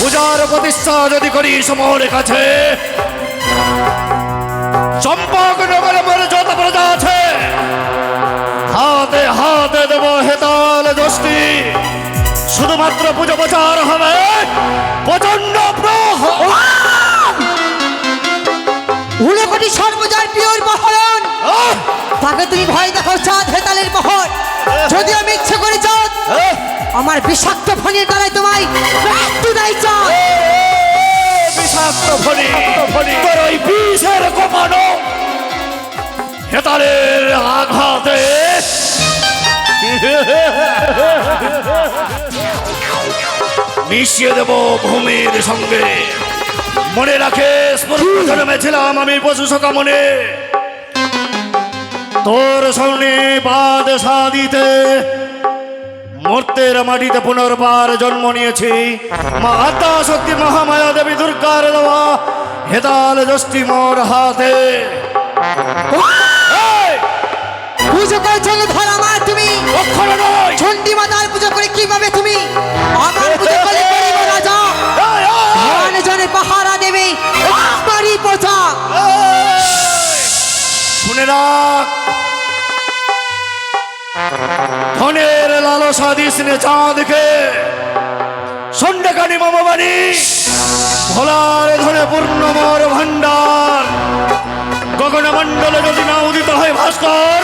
পূজার প্রতিষ্ঠা যদি করি সমরের কাছে। চম্পক নগরে যত প্রজা আছে। হাতে দেব হেতাল দোষটি শুধুমাত্র পুজো প্রচার হবে। প্রচণ্ড প্রহ ঊনকোটি সর্বজয় প্রিয়র বহরণ আহ! তাকে তুমি ভয় দেখো চাঁদ হেতালের বহর যদি আমি ইচ্ছে করে চাঁদ আমার বিষাক্ত ফণির গলায় তোমায় মৃত্যু দেয় চাঁদ। বিষাক্ত ফণি তোর ওই বিষের কোপানো হেতালের আঘাতে। মিশিয়ে দেব ভূমির সঙ্গে। মনে রাখে জন্মেছিলাম আমি পশু সকা মনে তোর সঙ্গে বাদ সাদিতে মূর্তের মাটিতে পুনর্বার জন্ম নিয়েছি। মা আত্মা শক্তি মহামায়া দেবী দুর্গার দেওয়া হেতাল যষ্টি মোর হাতে। পুজো করেছিল ধর আমার তুমি। চণ্ডী মাতার পুজো করে কীভাবে তুমি? আমার পুজো করে করিব রাজা। ধন জনে পাহারা দেবে। আমারই পোছা শুনে রাখ। ধনের লালসা দিস নে চাঁদকে। সন্ডেকানি মামাবাড়ি ভোলার ধনে পূর্ণমর ভান্ডার গগনমণ্ডলে যদি না উদিত হয় ভাস্কর।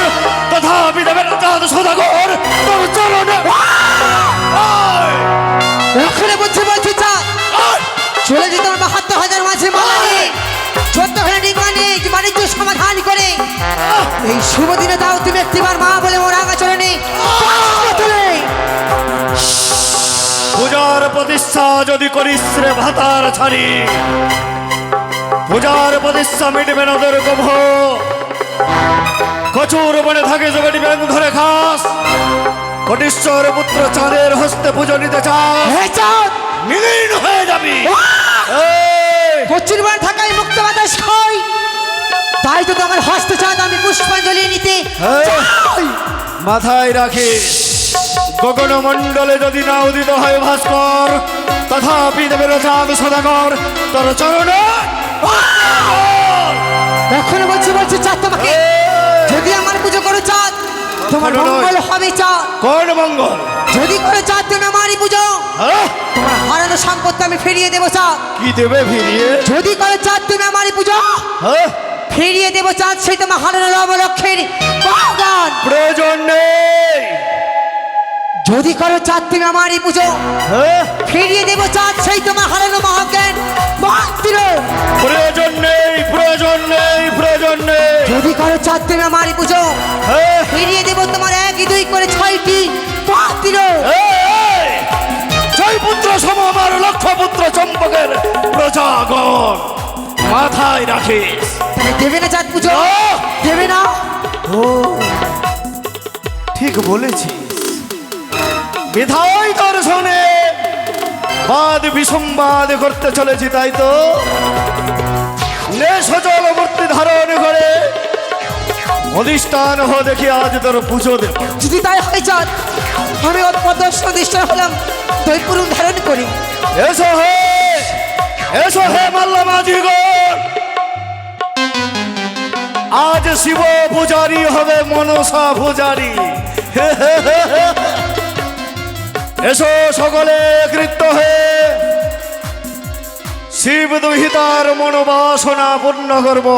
তথাপি দেবেন চাঁদ সদাগর। তোর চরণে ওখানে বলছে বলছে আয়, চলে যেত বাহাত্তর হাজার মাঝে মালা নিয়ে চোদ্দ ঘরে ডিঙ্গা নিয়ে বাণিজ্য সমাধান করে। এই শুভ দিনে দাও তুমি একটিবার মা বলে মোর আগা তুলে পূজার প্রতিষ্ঠা যদি করিস রে ভাতার ছাড়ি পূজার প্রতিষ্ঠা মিটবে নদের গভ কচুর বনে থাকে জগটি ব্যাং ধরে খাস। কটিশ্বর পুত্র চাঁদের হস্তে পুজো নিতে চাঁদ! মিলীন হয়ে যাবি। কচুর বার থাকায় মুক্ত বাতাস খাই। তাই তো তোমার হস্ত চাঁদ আমি পুষ্পাঞ্জলি নিতে। মাথায় রাখিস। গগনমণ্ডলে যদি না উদিত হয় ভাস্কর তথাপি দেবের চাঁদ সদাগর। তোর চরণে তোমার মঙ্গল হবে চাঁদ কোন মঙ্গল? যদি করে চাঁদ তুমি আমারই পুজো হ্যাঁ? তোমার হারানো সম্পত্তি আমি ফিরিয়ে দেবো চাঁদ কি দেবে ফিরিয়ে? যদি করে চাঁদ তুমি আমারই পুজো হ্যাঁ? ফিরিয়ে দেবো চাঁদ সেই তোমার হারানো নবলক্ষের বাগান। প্রয়োজন নেই। যদি করো চাঁদ তুমি আমারই পুজো হ্যাঁ? ফিরিয়ে দেবো চাঁদ সেই তোমার হারানো মহাজ্ঞান। প্রয়োজন নেই প্রয়োজন নেই প্রয়োজন নেই। যদি করো চাঁদ তুমি মারি পুজো হ্যাঁ? ফিরিয়ে দেবো তোমার এক দুই করে ছয়টি এই, এই! জয় পুত্র সম আমার লক্ষ পুত্র চম্পকের প্রজাগণ মাথায় রাখিস দেবে না চাঁদ পুজো। দেবে না ঠিক বলেছিস বিধায় দর্শনে বাদ বিসম্বাদ করতে চলেছি তাই তো জলমূর্তি ধারণ করে। অধিষ্ঠান হ দেখি আজ তোর পুজো দেব। যদি তাই হয় চাঁদ আমি দৃষ্টি হলাম দৈপুরুম ধারণ করি। এসো হে এসো হে মাল্লা মাঝি। আজ শিব পূজারি হবে মনসা পূজারি। এসো সকলে কৃত্য হে শিব দহিতার মনোবাসনা পূর্ণ করব।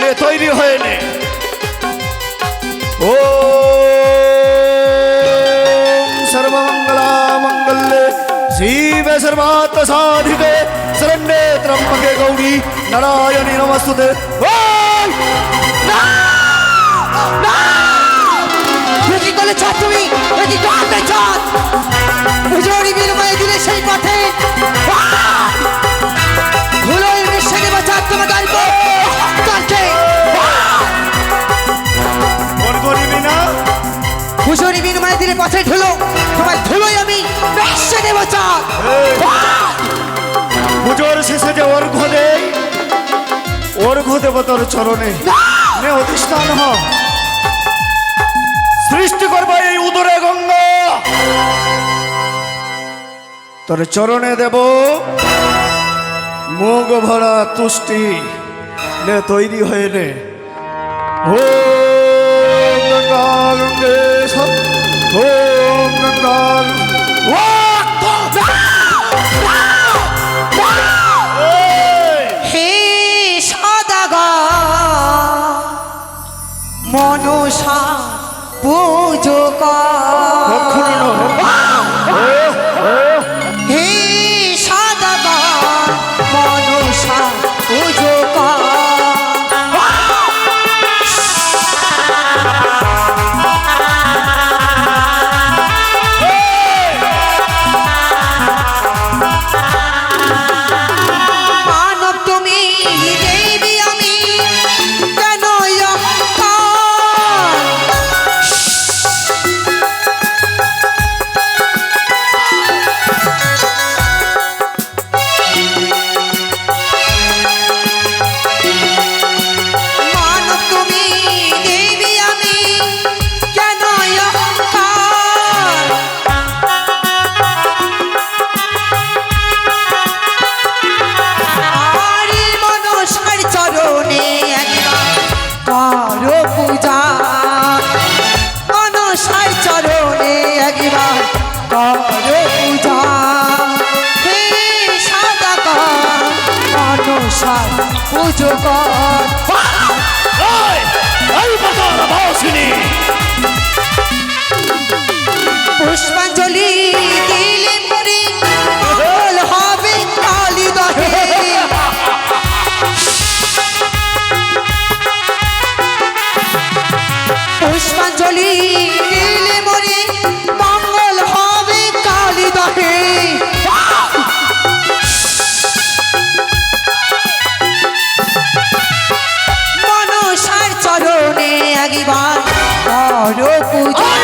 নে, তৈরি হয়নি ও সর্বমঙ্গলা মঙ্গলে, শিব সর্বাত্ম সাধিতে শরণ্যে ত্রম্পকে গৌরী নারায়ণী নমস্তুতে। তুমি যদি চাঁদ পুজোরি বিনিময়ে দিলে সেই পুজোর শেষে যে অর্ঘ দেই অর্ঘ দেব তোর চরণে নে অধিষ্ঠান হ সৃষ্টি করবা এই উদরে গঙ্গা। তোর চরণে দেব মুগ ভরা তুষ্টি। নে তৈরি হয়ে নে। ওম পুজো কর এই! বাজার ভাসিনী! একবার করো পূজা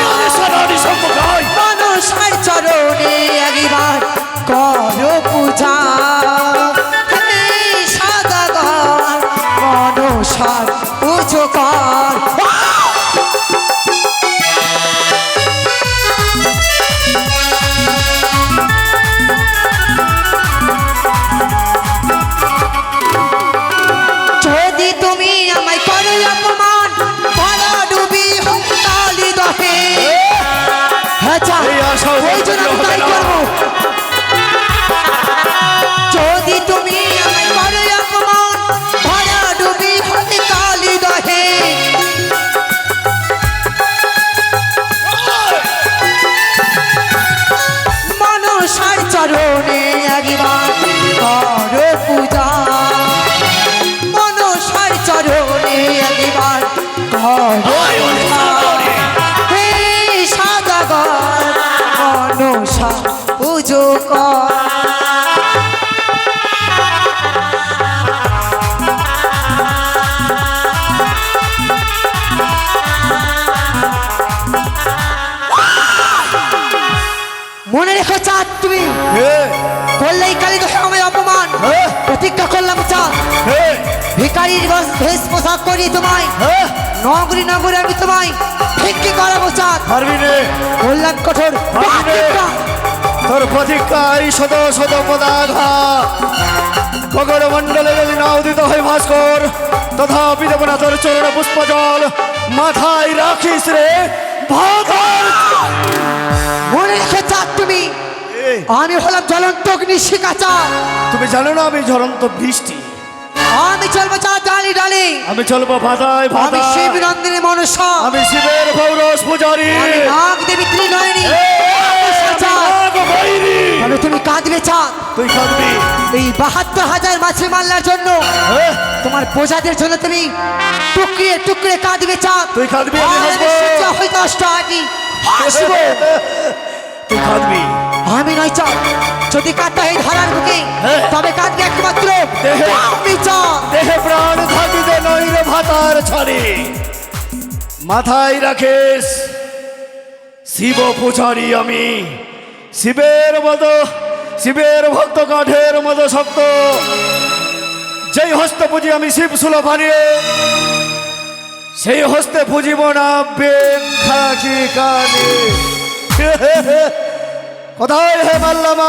মনে রেখো চাঁদ তুমি। হে, করলেই কালী আমায় অপমান। প্রতিজ্ঞা করলাম চাঁদ। হে, ভিকারির বেশ পোশাক করিয়ে তোমায়। হে, নগরী নগরে আমি তোমায় ভিক্ষি করাবো চাঁদ। কল্যাণ কঠোর পারবি রে। প্রতিজ্ঞা। তোর প্রতিজ্ঞায় শত শত পদাঘা। গগন মণ্ডলে যদি না উদিত হয় ভাস্কর তথাপি দেব না তোর চরণ পুষ্প জল মাথায় রাখিস রে। মনে রেখে তুমি? আমি হলাম জ্বলন্ত অগ্নি শিকাচার তুমি জানো না আমি জ্বলন্ত বৃষ্টি। আমি চলবো চাঁদ ডালি ডালি। আমি চলবো ভাতায় আমি ভাতায় শিব নন্দিনী মনসা। আমি শিবের পৌরস পূজারী। আমি নাগ দেবী ত্রিনয়নী আমি। তবে তুমি কাঁদবে চাঁদ তুই কাঁদবি। এই বাহাত্তর হাজার মাছি মাল্লার জন্য? তোমার প্রজাদের জন্য তুমি টুকরে টুকরে কাঁদবে চাঁদ তুই কাঁদবি, আমি হইতে অষ্ট আগে হাসবো। তুই কাঁদবি। আমি নয় চাঁদ যদি কাঁদতে হয় ধরার বুকে হ্যাঁ। তবে কাঁদবে একমাত্র দেহে। দেহে প্রাণ থাকিতে নইরে ভাতার ছড়ে মাথায় রাখিস শিব পূজারি আমি। শিবের মতো শিবের ভক্ত কাঠের মতো শক্ত। যেই হস্ত পুজি আমি শিব সুলভ হারিয়ে সেই হস্তে পুজিব না বেখাকি কানে। কোথায় হে মাল্লামা?